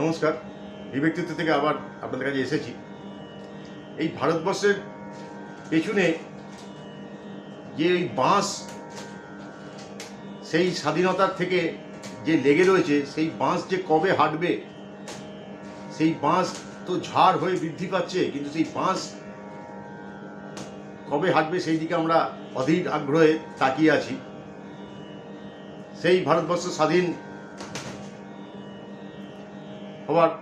নমস্কার। বিব্যক্তিত্ব থেকে আবার আপনাদের কাছে এসেছি। এই ভারতবর্ষের পেছনে যে এই বাঁশ, সেই স্বাধীনতার থেকে যে লেগে রয়েছে, সেই বাঁশ যে কবে হাঁটবে, সেই বাঁশ তো ঝাড় হয়ে বৃদ্ধি পাচ্ছে, কিন্তু সেই বাঁশ কবে হাঁটবে সেই দিকে আমরা অধীর আগ্রহে তাকিয়ে আছি। সেই ভারতবর্ষ স্বাধীন হওয়ার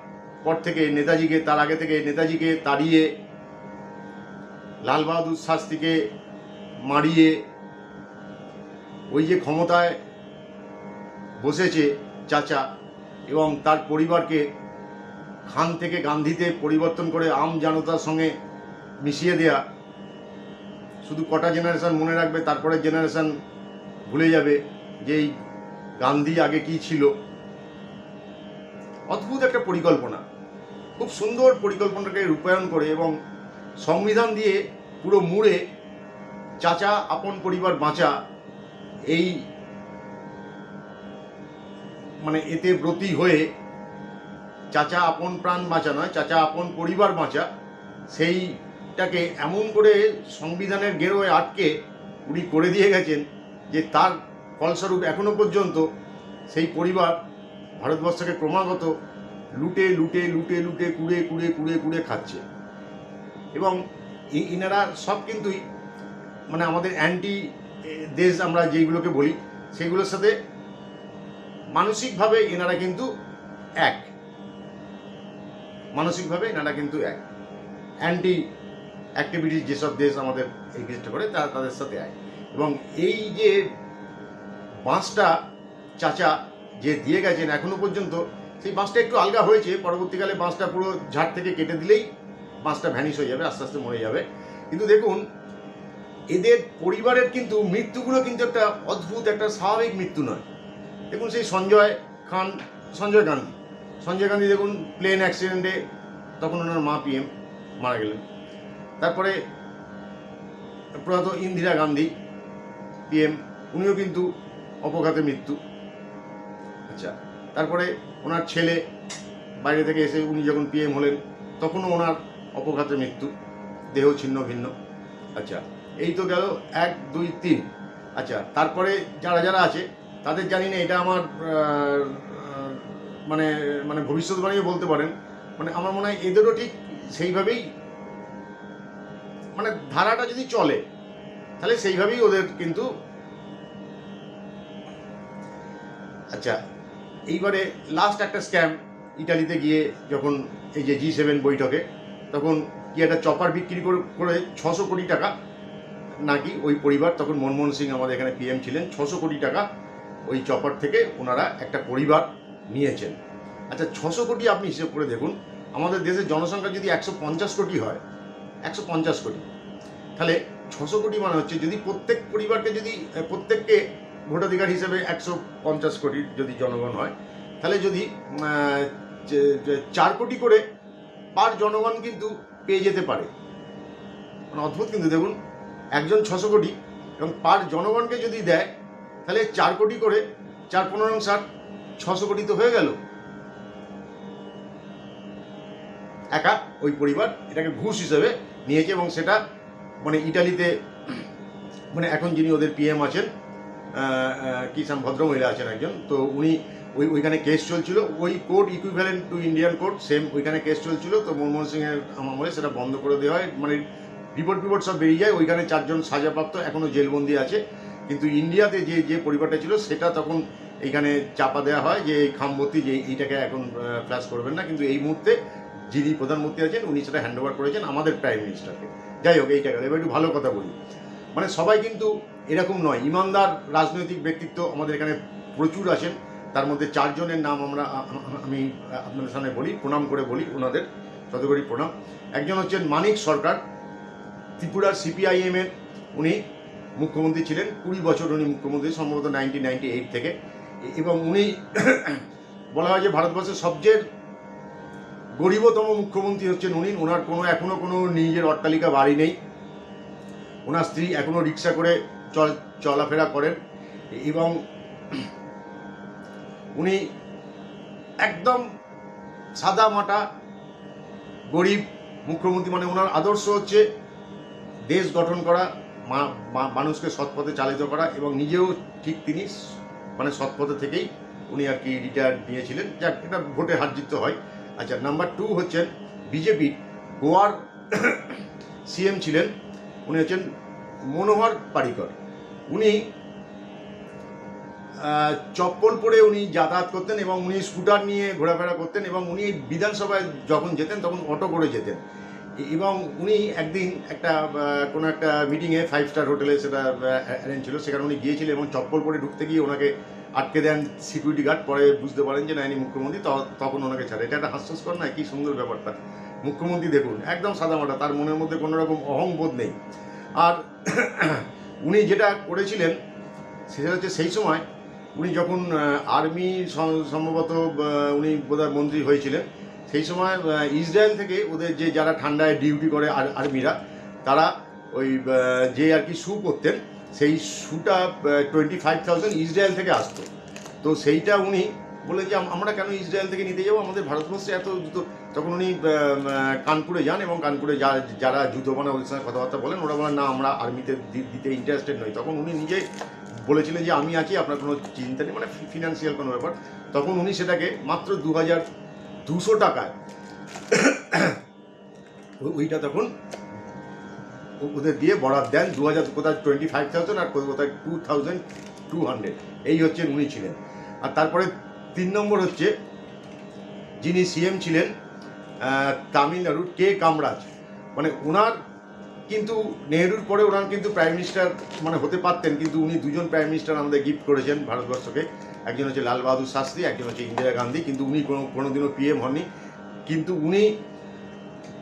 পর থেকে নেতাজিকে, তার আগে থেকে নেতাজিকে তাড়িয়ে লাল বাহাদুর মারিয়ে ওই যে ক্ষমতায় বসেছে চাচা এবং তার পরিবারকে খান থেকে গান্ধীতে পরিবর্তন করে আম জনতার সঙ্গে মিশিয়ে দেয়া। শুধু কটা জেনারেশান মনে রাখবে তারপরে জেনারেশন ভুলে যাবে যে এই গান্ধী আগে কি ছিল। অদ্ভুত একটা পরিকল্পনা। খুব সুন্দর পরিকল্পনাটাকে রূপায়ণ করে এবং সংবিধান দিয়ে পুরো মুড়ে চাচা, আপন পরিবার বাঁচা এই মানে এতে ব্রতী হয়ে চাচা, আপন প্রাণ বাঁচা নয়, চাচা, আপন পরিবার বাঁচা, সেইটাকে এমন করে সংবিধানের গেরোয় আটকে উনি করে দিয়ে গেছেন যে তার ফলস্বরূপ এখনও পর্যন্ত সেই পরিবার ভারতবর্ষকে ক্রমাগত লুটে লুটে লুটে লুটে, কুড়ে কুড়ে কুড়ে কুড়ে খাচ্ছে। এবং ইনারা সব কিন্তুই মানে আমাদের অ্যান্টি দেশ আমরা যেইগুলোকে বলি, সেগুলোর সাথে মানসিকভাবে এনারা কিন্তু এক। মানসিকভাবে এনারা কিন্তু এক। অ্যান্টি অ্যাক্টিভিটিস যেসব দেশ আমাদের এক্সিস্ট করে, তারা তাদের সাথে এক। এবং এই যে বাঁশটা, চাচা যে দিয়ে গেছেন এখনও পর্যন্ত, সেই বাঁশটা একটু আলগা হয়েছে, পরবর্তীকালে বাঁশটা পুরো ঝাড় থেকে কেটে দিলেই বাঁশটা ভ্যানিশ হয়ে যাবে, আস্তে আস্তে মরে যাবে। কিন্তু দেখুন, এদের পরিবারের কিন্তু মৃত্যুগুলো কিন্তু একটা অদ্ভুত, একটা স্বাভাবিক মৃত্যু নয়। দেখুন সেই সঞ্জয় খান, সঞ্জয় গান্ধী। সঞ্জয় গান্ধী দেখুন প্লেন অ্যাক্সিডেন্টে তখন ওনার মা পিএম মারা গেলেন। তারপরে প্রয়াত ইন্দিরা গান্ধী পিএম উনিও কিন্তু অপঘাতে মৃত্যু। আচ্ছা তারপরে ওনার ছেলে বাইরে থেকে এসে উনি যখন পিএম হলেন, তখনও ওনার অপঘাতে মৃত্যু, দেহ ছিন্ন ভিন্ন। আচ্ছা এই তো গেল এক, দুই, তিন। আচ্ছা তারপরে যারা যারা আছে, তাদের জানি না এটা আমার মানে মানে ভবিষ্যৎবাণীও বলতে পারেন মানে আমার মনে হয় এদেরও ঠিক সেইভাবেই মানে ধারাটা যদি চলে, তাহলে সেইভাবেই ওদের কিন্তু আচ্ছা এইবারে লাস্ট একটা স্ক্যাম ইটালিতে গিয়ে যখন এই যে জি সেভেন বৈঠকে, তখন কি একটা চপার বিক্রি করে করে ছশো কোটি টাকা নাকি ওই পরিবার, তখন মনমোহন সিং আমাদের এখানে পিএম ছিলেন, ছশো কোটি টাকা ওই চপার থেকে ওনারা একটা পরিবার নিয়েছেন। আচ্ছা ছশো কোটি আপনি হিসেব করে দেখুন, আমাদের দেশের জনসংখ্যা যদি একশো পঞ্চাশ কোটি হয়, একশো পঞ্চাশ কোটি, তাহলে ছশো কোটি মানে হচ্ছে যদি প্রত্যেক পরিবারকে যদি, প্রত্যেককে ভোটাধিকার হিসেবে একশো পঞ্চাশ কোটির যদি জনগণ হয়, তাহলে যদি চার কোটি করে পার জনগণ কিন্তু পেয়ে যেতে পারে। মানে অদ্ভুত কিন্তু, দেখুন, একজন ছশো কোটি এবং পার জনগণকে যদি দেয়, তাহলে চার কোটি করে চার পনেরো ষাট, ছশো কোটি তো হয়ে গেল। একা ওই পরিবার এটাকে ঘুষ হিসেবে নিয়েছে এবং সেটা মানে ইটালিতে মানে এখন যিনি ওদের পিএম আছেন আহ, আহ, কি সাম ভদ্রমহিলা আছেন একজন। তো উনি ওই ওইখানে কেস চলছিল। ওই court equivalent to Indian court same ওইখানে কেস চলছিল। তো মনমোহন সিংয়ের আমলে সেটা বন্ধ করে দেওয়া হয়। মানে রিপোর্ট রিপোর্ট সব বেরিয়ে যায়। ওইখানে চারজন সাজাপ্রাপ্ত এখনও জেলবন্দি আছে। কিন্তু ইন্ডিয়াতে যে যে পরিবারটা ছিল সেটা তখন এইখানে চাপা দেওয়া হয় যে এই খামবতি যে এইটাকে এখন ফ্ল্যাশ করবেন না। কিন্তু এই মুহূর্তে যিনি প্রধানমন্ত্রী আছেন। উনি সেটা হ্যান্ড ওভার করেছেন আমাদের প্রাইম মিনিস্টারকে যাই হোক এইটা গেল এবার একটু ভালো কথা বলি। মানে সবাই কিন্তু এরকম নয়। ইমানদার রাজনৈতিক ব্যক্তিত্ব আমাদের এখানে প্রচুর আছেন। তার মধ্যে চারজনের নাম আমরা আমি আপনাদের সামনে বলি, প্রণাম করে বলি ওনাদের। শতকরি প্রণাম। একজন হচ্ছেন মানিক সরকার, ত্রিপুরার সিপিআইএম এর উনি মুখ্যমন্ত্রী ছিলেন। কুড়ি বছর উনি মুখ্যমন্ত্রী, সম্ভবত নাইনটিন নাইনটি এইট থেকে। এবং উনি বলা হয় যে ভারতবর্ষের সবচেয়ে গরিবতম মুখ্যমন্ত্রী হচ্ছেন উনি। ওনার কোনো, এখনও কোনো নিজের অট্টালিকা, বাড়ি নেই। ওনার স্ত্রী এখনও রিক্সা করে চল, চলাফেরা করেন। এবং উনি একদম সাদা মাটা, গরিব, মুখ্যমন্ত্রী মানে ওনার আদর্শ হচ্ছে দেশ গঠন করা মানুষকে সৎপথে চালিত করা এবং নিজেও ঠিক তিনি মানে সৎপথে থেকেই উনি আর কি রিটায়ার নিয়েছিলেন যাক, এটা ভোটে হার জিততে হয়। আচ্ছা নাম্বার টু হচ্ছেন বিজেপি গোয়ার সিএম ছিলেন। উনি হচ্ছেন মনোহর পারিকর। উনি চপ্পল পরে উনি যাতায়াত করতেন এবং উনি স্কুটার নিয়ে ঘোরাফেরা করতেন এবং উনি বিধানসভায় যখন যেতেন তখন অটো করে যেতেন। এবং উনি একদিন একটা কোনো একটা মিটিংয়ে ফাইভ স্টার হোটেলে সেটা অ্যারেঞ্জ ছিল। সেখানে উনি গিয়েছিলেন এবং চপ্পল পরে ঢুকতে গিয়ে ওনাকে আটকে দেন সিকিউরিটি গার্ড পরে বুঝতে পারেন যে না, ইনি মুখ্যমন্ত্রী। তখন ওনাকে ছাড়ে। এটা একটা হাস্যস্কর নয় কি সুন্দর ব্যাপারটা। মুখ্যমন্ত্রী দেখুন, একদম সাদামাটা তার মনের মধ্যে কোনো রকম অহংবোধ নেই। আর উনি যেটা করেছিলেন, সেটা হচ্ছে সেই সময় উনি যখন আর্মি সম্ভবত উনি বোধহয় মন্ত্রী হয়েছিলেন, সেই সময় ইসরায়েল থেকে ওদের যে যারা ঠান্ডায় ডিউটি করে আর, আর্মিরা, তারা ওই যে আর কি শু করতেন, সেই শুটা টোয়েন্টি ফাইভ থাউজেন্ড ইসরায়েল থেকে আসতো। তো সেইটা উনি বললেন যে আমরা কেন ইসরায়েল থেকে নিতে যাব? আমাদের ভারতবর্ষে এত জুতো তখন উনি কানপুরে যান এবং কানপুরে যা যারা জুতো বানা ওদের সঙ্গে কথাবার্তা বলেন, ওরা বলেন, না, আমরা আর্মিতে দিতে ইন্টারেস্টেড নই। তখন উনি নিজে বলেছিলেন যে, আমি আছি, আপনার কোনো চিন্তা নেই। মানে ফিনান্সিয়াল কোনো ব্যাপার। তখন উনি সেটাকে মাত্র দু হাজার দুশো টাকায় ওইটা তখন ওদের দিয়ে বরাদ দেন দু হাজার কোথায় টোয়েন্টি ফাইভ থাউজেন্ড আর কোথায় টু থাউজেন্ড টু হান্ড্রেড এই হচ্ছেন উনি ছিলেন। আর তারপরে তিন নম্বর হচ্ছে যিনি সিএম ছিলেন তামিলনাড়ুর কে কামরাজ। মানে ওনার কিন্তু নেহরুর পরে ওনার কিন্তু প্রাইম মিনিস্টার মানে হতে পারতেন, কিন্তু উনি দুজন প্রাইম মিনিস্টার আমাদের গিফট করেছেন ভারতবর্ষকে। একজন হচ্ছে লাল বাহাদুর শাস্ত্রী, একজন হচ্ছে ইন্দিরা গান্ধী, কিন্তু উনি কোনো, কোনোদিনও পিএম হননি। কিন্তু উনি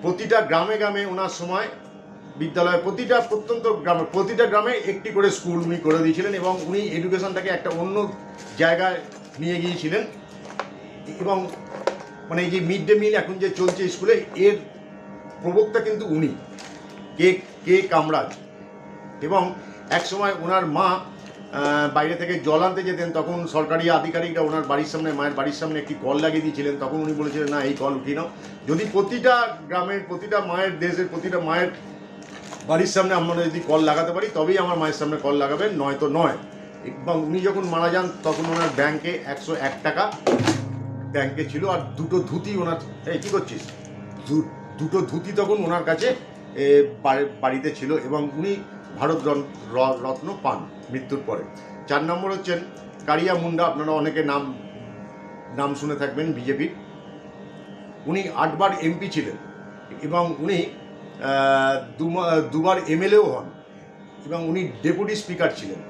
প্রতিটা গ্রামে গ্রামে ওনার সময় বিদ্যালয় প্রতিটা প্রত্যন্ত গ্রামে, প্রতিটা গ্রামে একটি করে স্কুল উনি করে দিয়েছিলেন এবং উনি এডুকেশনটাকে একটা অন্য জায়গায় নিয়ে গিয়েছিলেন। এবং মানে এই যে মিড ডে মিল এখন যে চলছে স্কুলে, এর প্রবক্তা কিন্তু উনি, কে কে কামরাজ। এবং এক সময় ওনার মা বাইরে থেকে জল আনতে যেতেন, তখন সরকারি আধিকারিকরা ওনার বাড়ির সামনে, মায়ের বাড়ির সামনে একটি কল লাগিয়ে দিয়েছিলেন। তখন উনি বলেছিলেন, না, এই কল উঠিয়ে নাও। যদি প্রতিটা গ্রামের, প্রতিটা মায়ের দেশের, প্রতিটা মায়ের বাড়ির সামনে আমরা যদি কল লাগাতে পারি, তবেই আমার মায়ের সামনে কল লাগাবেন, নয়তো নয়। এবং উনি যখন মারা যান, তখন ওনার ব্যাংকে একশো এক টাকা ব্যাংকে ছিল, আর দুটো ধুতি ওনার, এই কী করছিস? দুটো ধুতি তখন ওনার কাছে বাড়িতে ছিল এবং উনি ভারত রত্ন পান মৃত্যুর পরে। চার নম্বর হচ্ছেন কারিয়া মুন্ডা, আপনারা অনেকে নাম নাম শুনে থাকবেন বিজেপির। উনি আটবার এমপি ছিলেন এবং উনি দুবার এমএলএও হন এবং উনি ডেপুটি স্পিকার ছিলেন।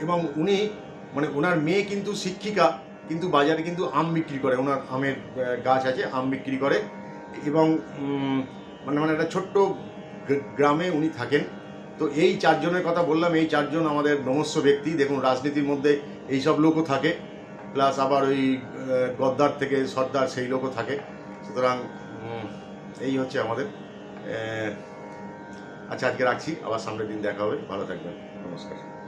এবং উনি মানে ওনার মেয়ে কিন্তু শিক্ষিকা, কিন্তু বাজারে কিন্তু আম বিক্রি করে ওনার আমের গাছ আছে, আম বিক্রি করে। এবং মানে মানে একটা ছোট্ট গ্রামে উনি থাকেন। তো এই চারজনের কথা বললাম, এই চারজন আমাদের নমস্য ব্যক্তি। দেখুন, রাজনীতির মধ্যে এইসব লোকও থাকে, প্লাস আবার ওই গদ্দার থেকে সর্দার সেই লোকও থাকে। সুতরাং এই হচ্ছে আমাদের আচ্ছা আজকে রাখছি, আবার সামনের দিন দেখা হবে। ভালো থাকবেন। নমস্কার।